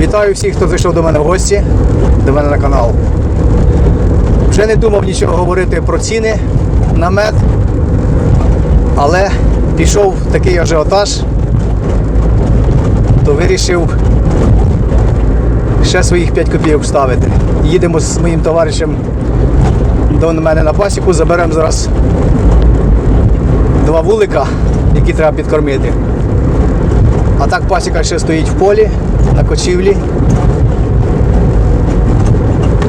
Вітаю всіх, хто зайшов до мене в гості, до мене на канал. Вже не думав нічого говорити про ціни на мед, але пішов такий ажіотаж, то вирішив ще своїх 5 копійок вставити. Їдемо з моїм товаришем до мене на пасіку, заберемо зараз два вулика, які треба підкормити. А так пасіка ще стоїть в полі, на кочівлі.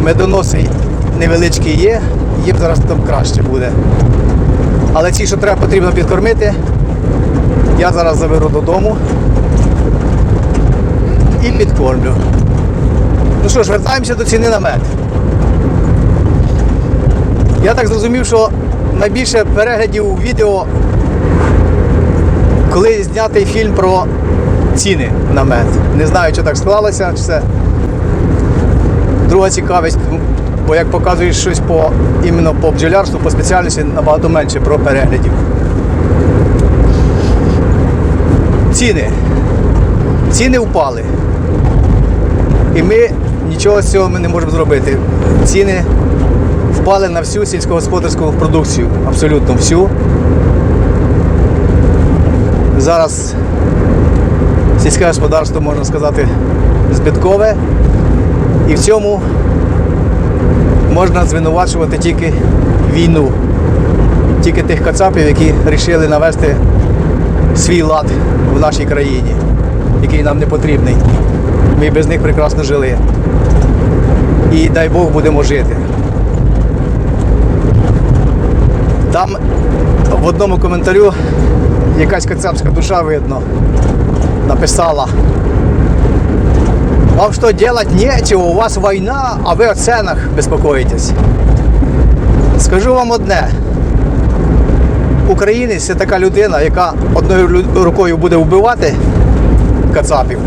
Медоноси невеличкі є, їм зараз там краще буде. Але ці, що треба потрібно підкормити, я зараз заберу додому і підкормлю. Ну що ж, вертаємося до ціни на мед. Я так зрозумів, що найбільше переглядів відео, коли знятий фільм про ціни на мед. Не знаю, чи так склалося, чи це друга цікавість, бо як показуєш щось по іменно по бджолярству, по спеціальності набагато менше про переглядів. Ціни. Ціни впали. І ми нічого з цього ми не можемо зробити. Ціни впали на всю сільськогосподарську продукцію, абсолютно всю. Зараз сільське господарство, можна сказати, збиткове. І в цьому можна звинувачувати тільки війну, тільки тих кацапів, які вирішили навести свій лад в нашій країні, який нам не потрібний. Ми без них прекрасно жили. І дай Бог будемо жити. Там в одному коментарю якась кацапська душа видно написала. Вам что делать нечего, у вас війна, а ви о ценах безпокоїтесь. Скажу вам одне. Українець це така людина, яка одною рукою буде вбивати кацапів,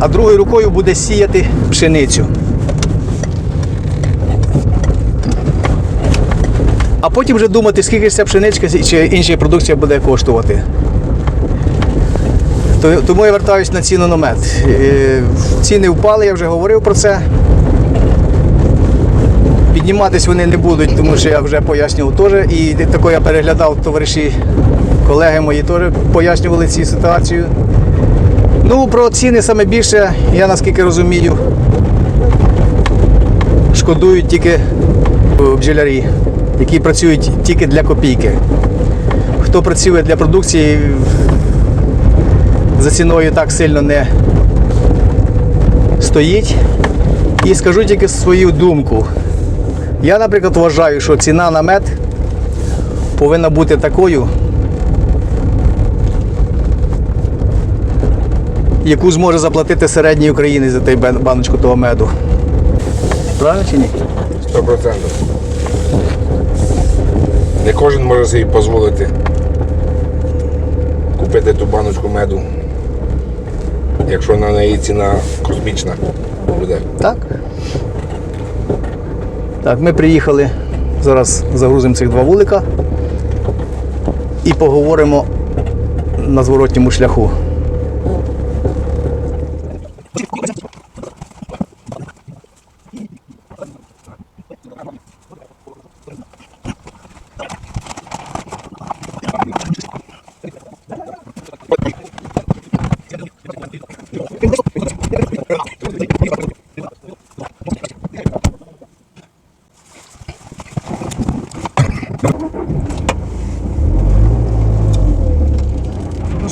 а другою рукою буде сіяти пшеницю. А потім вже думати, скільки ця пшеничка чи інша продукція буде коштувати. То- Тому я вертаюся на ціну на мед. Е, Ціни впали, я вже говорив про це. Підніматись вони не будуть, тому що я вже пояснював теж. І тако я переглядав товариші, колеги мої теж пояснювали цю ситуацію. Ну, про ціни саме більше, я наскільки розумію, шкодують тільки е, бджолярі, які працюють тільки для копійки. Хто працює для продукції, за ціною так сильно не стоїть. І скажу тільки свою думку. Я, наприклад, вважаю, що ціна на мед повинна бути такою, яку зможе заплатити середній українець за той баночку того меду. Правильно чи ні? Сто процентів. Не кожен може собі дозволити купити ту баночку меду, якщо на неї ціна космічна буде. Так? Так, ми приїхали. Зараз загрузимо цих два вулика і поговоримо на зворотньому шляху.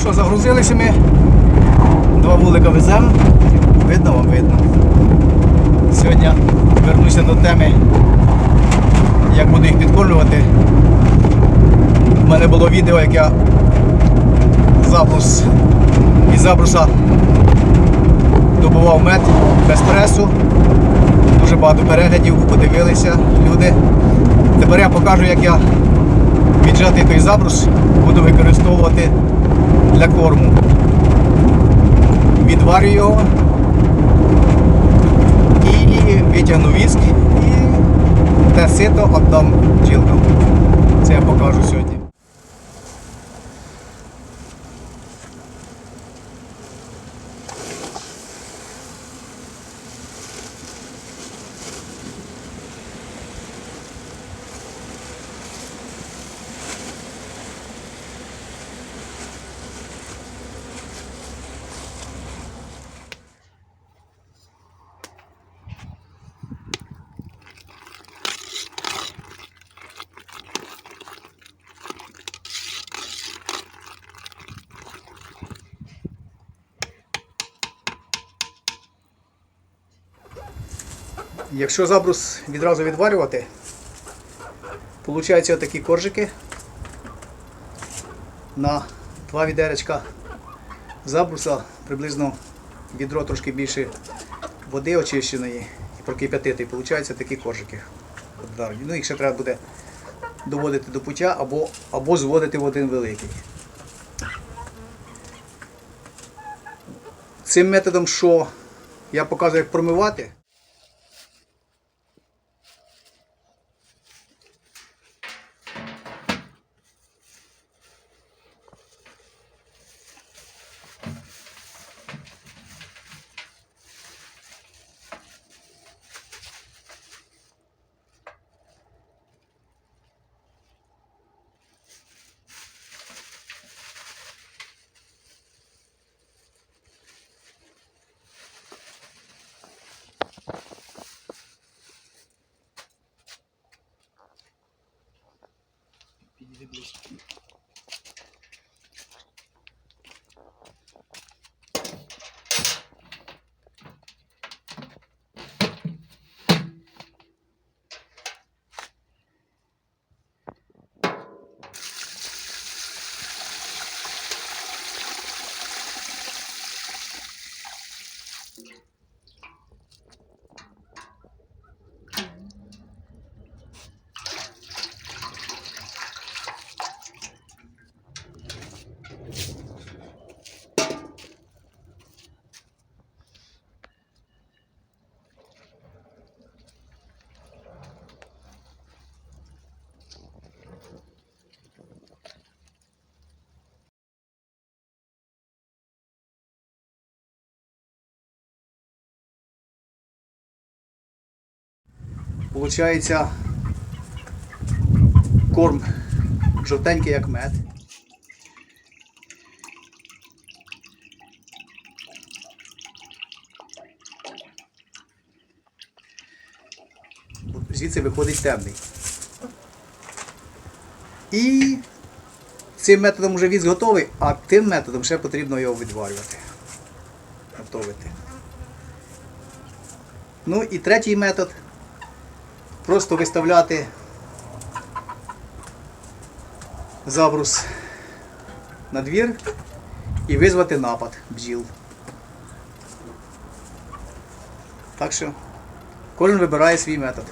Що, загрузилися ми. Два вулика веземо. Видно вам видно. Сьогодні вернуся до теми, як буду їх підкормлювати. У мене було відео, як я забрус із забруса добував мед без пресу. Дуже багато переглядів, подивилися люди. Тепер я покажу, як я віджатий той забрус буду використовувати для корму. Відварю його і витягну віск і те сито віддам бджілкам. Це я покажу сьогодні. Якщо забрус відразу відварювати, получаються такі коржики на два відеречка забруса, приблизно відро трошки більше води очищеної і прокип'ятити. І получаються такі коржики. Ну, ще треба буде доводити до пуття або, або зводити в один великий. Цим методом, що я показую, як промивати. Hadi görüşürüz. Получається корм жовтенький, як мед. Звідси виходить темний. І цим методом вже віз готовий, а тим методом ще потрібно його відварювати. Готовити. Ну і третій метод просто виставляти забрус на двір і визвати напад бджіл. Так що кожен вибирає свій метод.